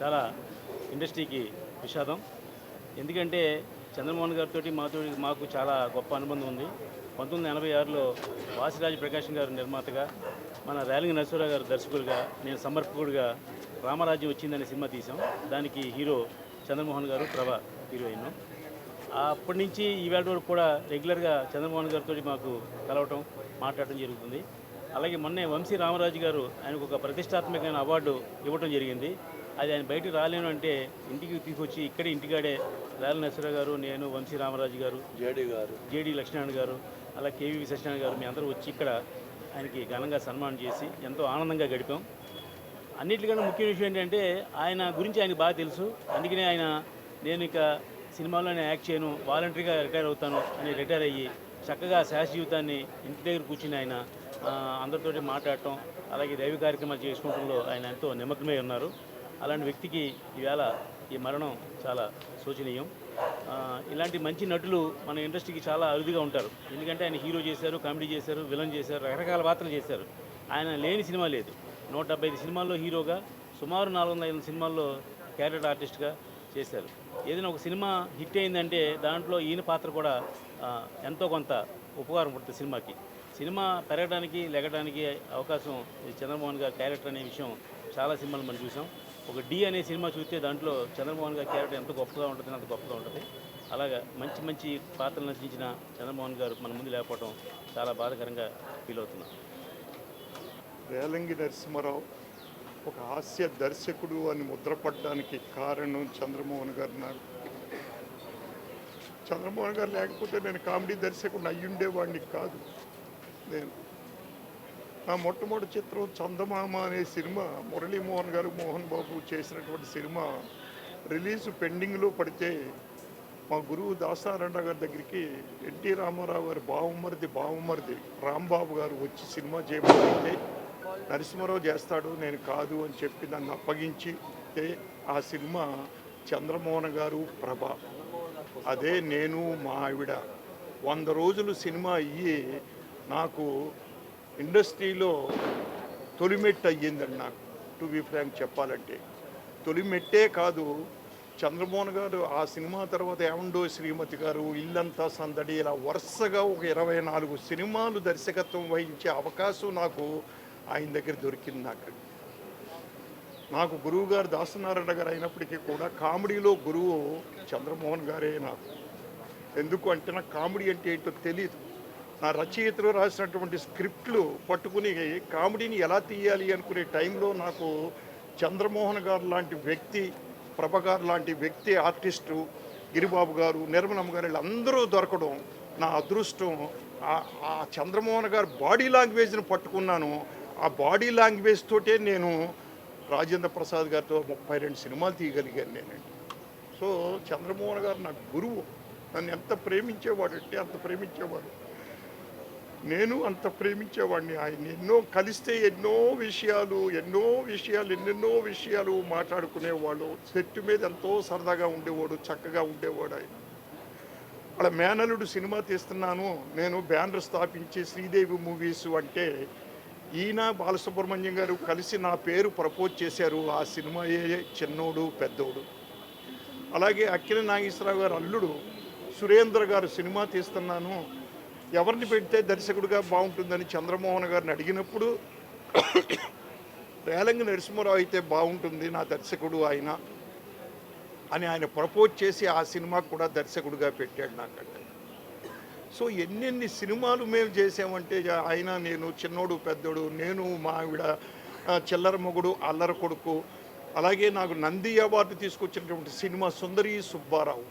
చాలా ఇండస్ట్రీకి విషాదం. ఎందుకంటే చంద్రమోహన్ గారితో మాతో మాకు చాలా గొప్ప అనుబంధం ఉంది. పంతొమ్మిది ఎనభై ఆరులో వాసిరాజు ప్రకాశం గారు నిర్మాతగా మన రేలింగ నరసింహరావు గారు దర్శకుడిగా నేను సమర్పకుడిగా రామరాజ్యం వచ్చిందనే సినిమా తీసాం దానికి హీరో చంద్రమోహన్ గారు ప్రభ హీరోయిన్. అప్పటి నుంచి ఈవేళ వరకు కూడా రెగ్యులర్గా చంద్రమోహన్ గారితో మాకు కలవటం మాట్లాడటం జరుగుతుంది. అలాగే మొన్నే వంశీ రామరాజు గారు ఆయనకు ఒక ప్రతిష్టాత్మకమైన అవార్డు ఇవ్వటం జరిగింది. అది ఆయన బయటికి రాలేను అంటే ఇంటికి తీసుకొచ్చి ఇక్కడే ఇంటికాడే లాల నరసరావు గారు నేను వంశీ రామరాజు గారు జేడీ గారు. జేడి లక్ష్మణ్ గారు అలా కేవీ సత్యనారాయణ గారు మీ అందరూ వచ్చి ఇక్కడ ఆయనకి ఘనంగా సన్మానం చేసి ఎంతో ఆనందంగా గడిపాం. అన్నిటికన్నా ముఖ్య విషయం ఏంటంటే ఆయన గురించి ఆయనకు బాగా తెలుసు. అందుకనే ఆయన నేను ఇక సినిమాలోనే యాక్ట్ చేయను వాలంటరీగా రిటైర్ అవుతాను అని రిటైర్ అయ్యి చక్కగా శాస జీవితాన్ని ఇంటి దగ్గర కూర్చుని ఆయన అందరితోటి మాట్లాడటం అలాగే దైవ కార్యక్రమాలు చేసుకోవడంలో ఆయన ఎంతో నిమగ్నమై ఉన్నారు. అలాంటి వ్యక్తికి ఈవేళ ఈ మరణం చాలా శోచనీయం. ఇలాంటి మంచి నటులు మన ఇండస్ట్రీకి చాలా అరుదుగా ఉంటారు. ఎందుకంటే ఆయన హీరో చేశారు కామెడీ చేశారు విలన్ చేశారు రకరకాల పాత్రలు చేశారు. ఆయన లేని సినిమా లేదు. నూట డెబ్బై ఐదు సినిమాల్లో హీరోగా సుమారు నాలుగు వందల ఐదు సినిమాల్లో క్యారెక్టర్ ఆర్టిస్ట్గా చేశారు. ఏదైనా ఒక సినిమా హిట్ అయిందంటే దాంట్లో ఈయన పాత్ర కూడా ఎంతో కొంత ఉపకారం పడుతుంది సినిమాకి. సినిమా పెరగడానికి లెగడానికి అవకాశం చంద్రమోహన్ గారి క్యారెక్టర్ అనే విషయం చాలా సినిమాలు మనం చూసాం. ఒక డి అనే సినిమా చూస్తే దాంట్లో చంద్రమోహన్ గారి క్యారెక్టర్ ఎంత గొప్పగా ఉంటుంది అంత గొప్పగా ఉంటుంది. అలాగా మంచి మంచి పాత్రలు నటించిన చంద్రమోహన్ గారు మన ముందు లేకపోవడం చాలా బాధాకరంగా ఫీల్ అవుతున్నాం. వేలంగి నరసింహారావు ఒక హాస్య దర్శకుడు అని ముద్రపడడానికి కారణం చంద్రమోహన్ గారు నాకు. చంద్రమోహన్ గారు లేకపోతే నేను కామెడీ దర్శకుడిని అయ్యుండేవాడిని కాదు. నేను నా మొట్టమొదటి చిత్రం చందమామ అనే సినిమా మురళీమోహన్ గారు మోహన్ బాబు చేసినటువంటి సినిమా రిలీజ్ పెండింగ్లో పడితే మా గురువు దాసారాయణ గారి దగ్గరికి ఎన్టీ రామారావు గారి బావమరిది బావమరిది రాంబాబు గారు వచ్చి సినిమా చేయబడితే నరసింహరావు చేస్తాడు నేను కాదు అని చెప్పి నన్ను అప్పగించి ఆ సినిమా చంద్రమోహన్ గారు ప్రభ. అదే నేను మా ఆవిడ. వంద రోజులు సినిమా అయ్యి నాకు ఇండస్ట్రీలో తొలిమెట్టు అయ్యిందండి నాకు టు బి ఫ్రాంక్ చెప్పాలంటే. తొలిమెట్టే కాదు చంద్రమోహన్ గారు ఆ సినిమా తర్వాత ఏమండో శ్రీమతి గారు ఇల్లంతా సందడి ఇలా వరుసగా ఒక ఇరవై నాలుగు సినిమాలు దర్శకత్వం వహించే అవకాశం నాకు ఆయన దగ్గర దొరికింది నాకు. నాకు గురువు గారు దాసనారాయణ గారు అయినప్పటికీ కూడా కామెడీలో గురువు చంద్రమోహన్ గారే నాకు. ఎందుకు అంటే నాకు కామెడీ అంటే ఏంటో తెలియదు నా రచయితలు రాసినటువంటి స్క్రిప్ట్లు పట్టుకుని కామెడీని ఎలా తీయాలి అనుకునే టైంలో నాకు చంద్రమోహన్ గారు లాంటి వ్యక్తి ప్రభ గారు లాంటి వ్యక్తి ఆర్టిస్టు గిరిబాబు గారు నిర్మలమ్మ గారు వీళ్ళందరూ దొరకడం నా అదృష్టం. ఆ- ఆ చంద్రమోహన్ గారు బాడీ లాంగ్వేజ్ని పట్టుకున్నాను. ఆ బాడీ లాంగ్వేజ్ తోటే నేను రాజేంద్ర ప్రసాద్ గారితో ముప్పై రెండు సినిమాలు తీయగలిగాను నేనండి. సో చంద్రమోహన్ గారు నాకు గురువు. నన్ను ఎంత ప్రేమించేవాడు అంటే అంత ప్రేమించేవాడు. నేను అంత ప్రేమించేవాడిని. ఆయన ఎన్నో కలిస్తే ఎన్నో విషయాలు ఎన్నో విషయాలు ఎన్నెన్నో విషయాలు మాట్లాడుకునేవాడు. సెట్టు మీద ఎంతో సరదాగా ఉండేవాడు చక్కగా ఉండేవాడు ఆయన. అలా మేనలుడు సినిమా తీస్తున్నాను. నేను బ్యానర్ స్థాపించి శ్రీదేవి మూవీస్ అంటే ఈయన బాలసుబ్రహ్మణ్యం గారు కలిసి నా పేరు ప్రపోజ్ చేశారు. ఆ సినిమాయే చిన్నోడు పెద్దోడు. అలాగే అక్కిన నాగేశ్వరరావు గారు అల్లుడు సురేంద్ర గారు సినిమా తీస్తున్నాను. ఎవరిని పెడితే దర్శకుడిగా బాగుంటుందని చంద్రమోహన్ గారిని అడిగినప్పుడు రేలంగి నరసింహారావు అయితే బాగుంటుంది నా దర్శకుడు ఆయన అని ఆయన ప్రపోజ్ చేసి ఆ సినిమా కూడా దర్శకుడిగా పెట్టాడు నాకంటే. సో ఎన్నెన్ని సినిమాలు మేము చేసామంటే ఆయన నేను చిన్నోడు పెద్దోడు నేను మా ఆవిడ చిల్లర మొగుడు అల్లర కొడుకు అలాగే నాకు నంది అవార్డు తీసుకొచ్చినటువంటి సినిమా సుందరి సుబ్బారావు.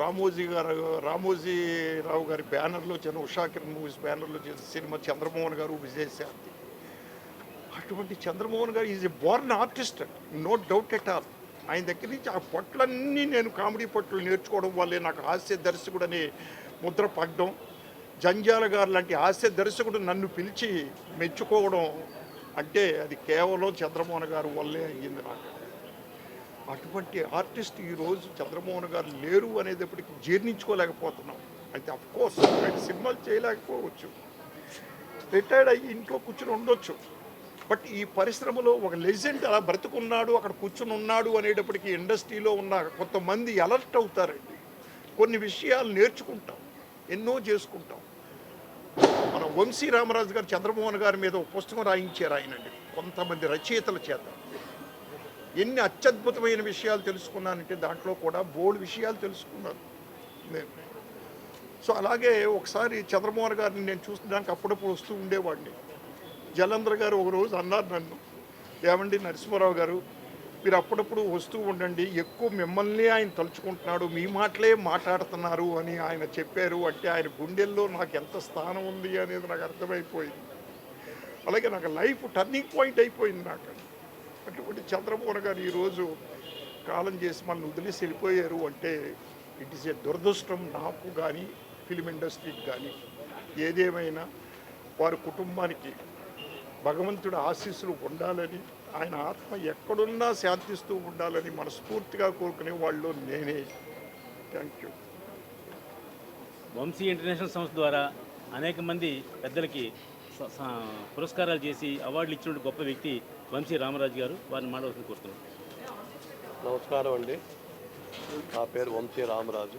రామోజీ గారు రామోజీరావు గారి బ్యానర్లో చిన్న ఉషాకిర్ మూవీస్ బ్యానర్లో చేసిన సినిమా చంద్రమోహన్ గారు విజయశాంతి. అటువంటి చంద్రమోహన్ గారు is a born artist no doubt at all. ఆయన దగ్గర నుంచి ఆ పట్లన్నీ నేను కామెడీ పట్లు నేర్చుకోవడం వల్లే నాకు హాస్య దర్శకుడు ముద్ర పడ్డం. జంజాల గారు లాంటి హాస్య దర్శకుడు నన్ను పిలిచి మెచ్చుకోవడం అంటే అది కేవలం చంద్రమోహన్ గారు వల్లే అయ్యింది నాకు. అటువంటి ఆర్టిస్ట్ ఈరోజు చంద్రమోహన్ గారు లేరు అనేటప్పటికి జీర్ణించుకోలేకపోతున్నాం. అయితే అఫ్కోర్స్ ఆయన సినిమాలు చేయలేకపోవచ్చు. రిటైర్డ్ అయ్యి ఇంట్లో కూర్చుని ఉండొచ్చు. బట్ ఈ పరిశ్రమలో ఒక లెజెండ్ అలా బ్రతుకున్నాడు అక్కడ కూర్చుని ఉన్నాడు అనేటప్పటికీ ఇండస్ట్రీలో ఉన్న కొంతమంది అలర్ట్ అవుతారండి. కొన్ని విషయాలు నేర్చుకుంటాం ఎన్నో చేసుకుంటాం. మన వంశీ రామరాజు గారు చంద్రమోహన్ గారి మీద ఒక పుస్తకం రాయించారు ఆయనండి కొంతమంది రచయితల చేత. ఎన్ని అత్యద్భుతమైన విషయాలు తెలుసుకున్నానంటే దాంట్లో కూడా బోల్డ్ విషయాలు తెలుసుకున్నాను. నేను సో అలాగే ఒకసారి చంద్రమోహన్ గారిని నేను చూసడానికి అప్పుడప్పుడు వస్తూ ఉండేవాడిని. జలంధర్ గారు ఒక రోజు అన్నారు నన్ను ఏమండి నరసింహారావు గారు మీరు అప్పుడప్పుడు వస్తూ ఉండండి ఎక్కువ మిమ్మల్ని ఆయన తలుచుకుంటున్నాడు మీ మాటలే మాట్లాడుతున్నారు అని ఆయన చెప్పారు. అంటే ఆయన గుండెల్లో నాకు ఎంత స్థానం ఉంది అనేది నాకు అర్థమైపోయింది. అలాగే నాకు లైఫ్ టర్నింగ్ పాయింట్ అయిపోయింది నాకు. అటువంటి చంద్రమోహన్ గారు ఈరోజు కాలం చేసి మనల్ని వదిలేసి వెళ్ళిపోయారు అంటే ఇట్ ఈస్ ఏ దురదృష్టం నాకు కానీ ఫిలిం ఇండస్ట్రీకి కానీ ఏదేమైనా వారి కుటుంబానికి భగవంతుడి ఆశీస్సులు ఉండాలని ఆయన ఆత్మ ఎక్కడున్నా శాంతిస్తూ ఉండాలని మనస్ఫూర్తిగా కోరుకునే వాళ్ళు నేనే. థ్యాంక్ యూ వంశీ ఇంటర్నేషనల్ సంస్థ ద్వారా అనేక మంది పెద్దలకి స- పురస్కారాలు చేసి అవార్డులు ఇచ్చిన గొప్ప వ్యక్తి వంశీ రామరాజు గారు వారిని మాట్లాడుతూ కోరుతున్నాను నమస్కారం అండి. నా పేరు వంశీ రామరాజు.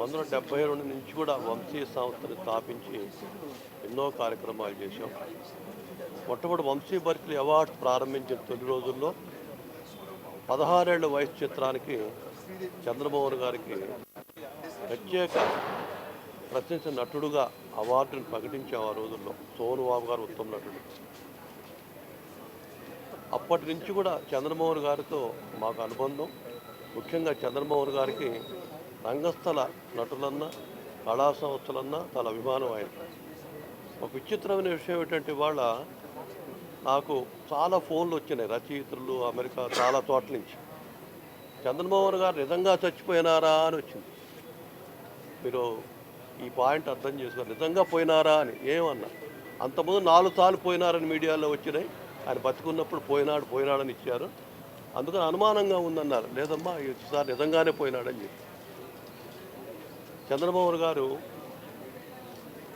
వందల డెబ్బై రెండు నుంచి కూడా వంశీ సంస్థను స్థాపించి ఎన్నో కార్యక్రమాలు చేశాం. మొట్టమొదటి వంశీ బర్క్లీ అవార్డు ప్రారంభించిన తొలి రోజుల్లో పదహారేళ్ళ వయసు చిత్రానికి చంద్రమోహన్ గారికి ప్రత్యేక ప్రశంస నటుడుగా అవార్డును ప్రకటించాం ఆ రోజుల్లో. సోను బాబు గారు ఉత్తమ నటుడు. అప్పటి నుంచి కూడా చంద్రమోహన్ గారితో మాకు అనుబంధం. ముఖ్యంగా చంద్రమోహన్ గారికి రంగస్థల నటులన్నా కళా సంస్థలన్నా చాలా అభిమానం ఆయన. ఒక విచిత్రమైన విషయం ఏంటంటే ఇవాళ నాకు చాలా ఫోన్లు వచ్చినాయి రచయితలు అమెరికా చాలా చోట్ల నుంచి. చంద్రమోహన్ గారు నిజంగా చచ్చిపోయినారా అని వచ్చింది. మీరు ఈ పాయింట్ అర్థం చేసుకోవాలి నిజంగా పోయినారా అని ఏమన్నా? అంతకుముందు నాలుగు సార్లు పోయినారని మీడియాలో వచ్చినాయి. ఆయన బతుకున్నప్పుడు పోయినాడు పోయినాడని ఇచ్చారు. అందుకని అనుమానంగా ఉందన్నారు. లేదమ్మా ఈసారి నిజంగానే పోయినాడని చెప్పి. చంద్రబాబు గారు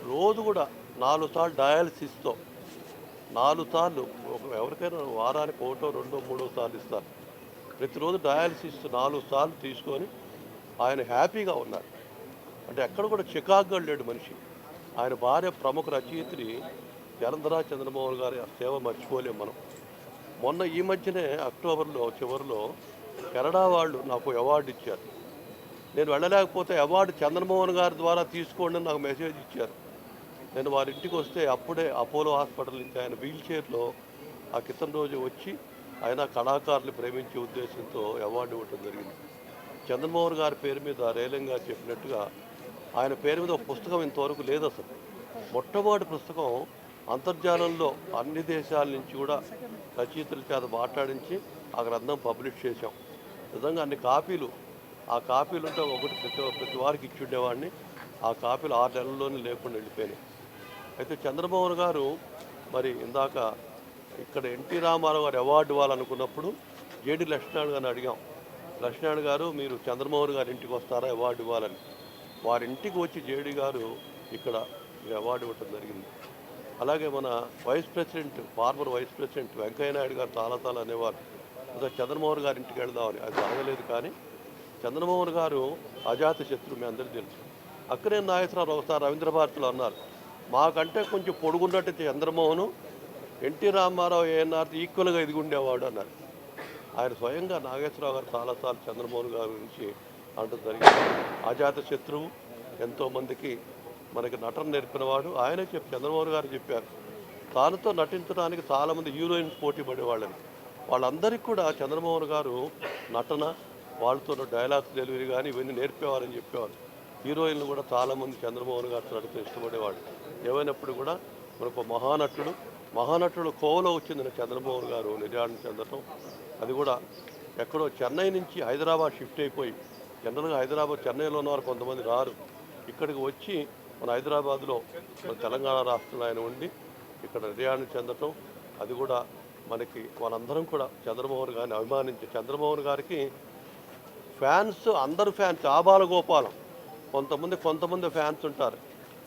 రోజు కూడా నాలుగు సార్లు డయాలసిస్తో నాలుగు సార్లు ఎవరికైనా వారానికి ఒకటో రెండో మూడో సార్లు ఇస్తారు. ప్రతిరోజు డయాలసిస్ నాలుగు సార్లు తీసుకొని ఆయన హ్యాపీగా ఉన్నారు. అంటే ఎక్కడ కూడా చికాగ్గా లేడు మనిషి. ఆయన భార్య ప్రముఖ రచయిత్రి జలంధరా చంద్రమోహన్ గారి ఆ సేవ మర్చిపోలేము మనం. మొన్న ఈ మధ్యనే అక్టోబర్లో చివరిలో కెనడా వాళ్ళు నాకు అవార్డు ఇచ్చారు. నేను వెళ్ళలేకపోతే అవార్డు చంద్రమోహన్ గారి ద్వారా తీసుకోండి నాకు మెసేజ్ ఇచ్చారు. నేను వారి ఇంటికి వస్తే అప్పుడే అపోలో హాస్పిటల్ నుంచి ఆయన వీల్ చైర్లో ఆ క్రితం రోజు వచ్చి ఆయన కళాకారులు ప్రేమించే ఉద్దేశంతో అవార్డు ఇవ్వటం జరిగింది. చంద్రమోహన్ గారి పేరు మీద రేలంగా గారు చెప్పినట్టుగా ఆయన పేరు మీద ఒక పుస్తకం ఇంతవరకు లేదు అసలు. మొట్టమొదటి పుస్తకం అంతర్జాలంలో అన్ని దేశాల నుంచి కూడా రచయితల చేత మాట్లాడించి ఆ గ్రంథం పబ్లిష్ చేశాం. నిజంగా అన్ని కాపీలు ఆ కాపీలు ఉంటే ఒకటి ప్రతి ప్రతి వారికి ఇచ్చిండేవాడిని ఆ కాపీలు ఆరు నెలల్లోనే లేకుండా వెళ్ళిపోయినాయి. అయితే చంద్రమోహన్ గారు మరి ఇందాక ఇక్కడ ఎన్టీ రామారావు గారు అవార్డు ఇవ్వాలనుకున్నప్పుడు జేడి లక్ష్మణ్ గారిని అడిగాం. లక్ష్మణ్ గారు మీరు చంద్రమోహన్ గారి ఇంటికి వస్తారా అవార్డు ఇవ్వాలని. వారి ఇంటికి వచ్చి జేడి గారు ఇక్కడ అవార్డు ఇవ్వటం జరిగింది. అలాగే మన vice president former vice president Venkaiah Naidu గారు చాలా చాలా అనేవారు. అసలు చంద్రమోహన్ గారి ఇంటికి వెళ్దామని అది జరగలేదు కానీ చంద్రమోహన్ గారు అజాత శత్రు మీ అందరికీ తెలుసు. అక్కడే నాగేశ్వరరావు ఒకసారి రవీంద్ర భారతిలో అన్నారు మాకంటే కొంచెం పొడుగున్నట్టు చంద్రమోహన్ ఎన్టీ రామారావు ఏఎన్ఆర్ ఈక్వల్గా ఎదిగుండేవాడు అన్నారు. ఆయన స్వయంగా నాగేశ్వరరావు గారు చాలాసార్లు చంద్రమోహన్ గారి గురించి అంటూ జరిగింది. అజాత శత్రువు ఎంతోమందికి మనకి నటన నేర్పినవాడు. ఆయనే చెప్పి చంద్రబాబు గారు చెప్పారు. తానుతో నటించడానికి చాలామంది హీరోయిన్స్ పోటీ పడేవాళ్ళని. వాళ్ళందరికీ కూడా చంద్రమోహన్ గారు నటన వాళ్ళతో డైలాగ్స్ డెలివరీ కానీ ఇవన్నీ నేర్పేవారని చెప్పేవారు. హీరోయిన్లు కూడా చాలామంది చంద్రమోహన్ గారితో నడితే ఇష్టపడేవాడు ఏమైనప్పుడు కూడా మనకు ఒక మహానటుడు మహానటుడు కోవలో వచ్చింది చంద్రమోహన్ గారు నిర్యాణం చెందటం అది కూడా ఎక్కడో చెన్నై నుంచి హైదరాబాద్ షిఫ్ట్ అయిపోయి జనరల్గా హైదరాబాద్ చెన్నైలో ఉన్నవారు కొంతమంది రారు. ఇక్కడికి వచ్చి మన హైదరాబాద్లో మన తెలంగాణ రాష్ట్రంలో ఆయన ఉండి ఇక్కడ నిర్యాణం చెందటం అది కూడా మనకి మనందరం కూడా చంద్రమోహన్ గారిని అభిమానించి చంద్రమోహన్ గారికి ఫ్యాన్స్ అందరు ఫ్యాన్స్ ఆబాల గోపాలం కొంతమంది కొంతమంది ఫ్యాన్స్ ఉంటారు.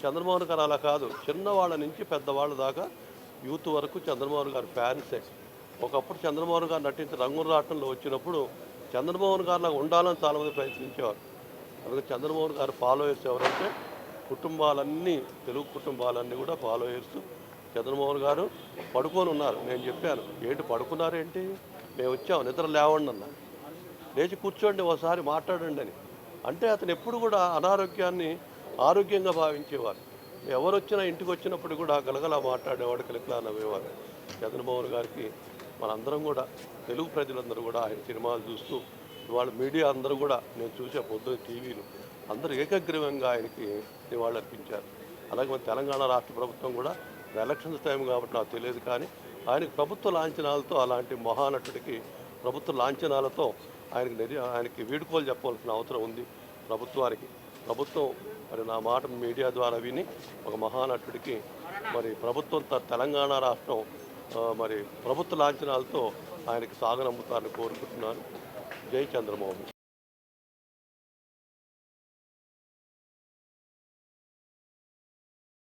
చంద్రమోహన్ గారు అలా కాదు. చిన్నవాళ్ళ నుంచి పెద్దవాళ్ళ దాకా యూత్ వరకు చంద్రమోహన్ గారు ఫ్యాన్సే. ఒకప్పుడు చంద్రమోహన్ గారు నటించిన రంగుల రాటంలో వచ్చినప్పుడు చంద్రమోహన్ గారిలా ఉండాలని చాలామంది ప్రయత్నించేవారు. అందుకే చంద్రమోహన్ గారు ఫాలోయర్స్ ఎవరంటే కుటుంబాలన్నీ తెలుగు కుటుంబాలన్నీ కూడా ఫాలో చేస్తూ చంద్రమోహన్ గారు పడుకొని ఉన్నారు. నేను చెప్పాను ఏంటి పడుకున్నారేంటి? మేము వచ్చాము నిద్ర లేవండి అన్న. లేచి కూర్చోండి ఒకసారి మాట్లాడండి అని. అంటే అతను ఎప్పుడు కూడా అనారోగ్యాన్ని ఆరోగ్యంగా భావించేవారు. ఎవరు వచ్చినా ఇంటికి వచ్చినప్పుడు కూడా గలగల మాట్లాడేవాడు కలికలా నవ్వేవారు చంద్రమోహన్ గారికి మనందరం కూడా తెలుగు ప్రజలందరూ కూడా ఆయన సినిమాలు చూస్తూ వాళ్ళ మీడియా అందరూ కూడా నేను చూసే పొద్దున్న టీవీలు. అందరూ ఏకగ్రీవంగా ఆయనకి నివాళులర్పించారు. అలాగే మన తెలంగాణ రాష్ట్ర ప్రభుత్వం కూడా ఎలక్షన్స్ టైం కాబట్టి నాకు తెలియదు కానీ ఆయనకి ప్రభుత్వ లాంఛనాలతో అలాంటి మహానటుడికి ప్రభుత్వ లాంఛనాలతో ఆయనకి నిర్ ఆయనకి వీడుకోలు చెప్పవలసిన అవసరం ఉంది ప్రభుత్వానికి. ప్రభుత్వం మరి నా మాట మీడియా ద్వారా విని ఒక మహానటుడికి మరి ప్రభుత్వం తెలంగాణ రాష్ట్రం మరి ప్రభుత్వ లాంఛనాలతో ఆయనకి సాగనమ్ముతారని కోరుకుంటున్నాను. జై చంద్రమోహన్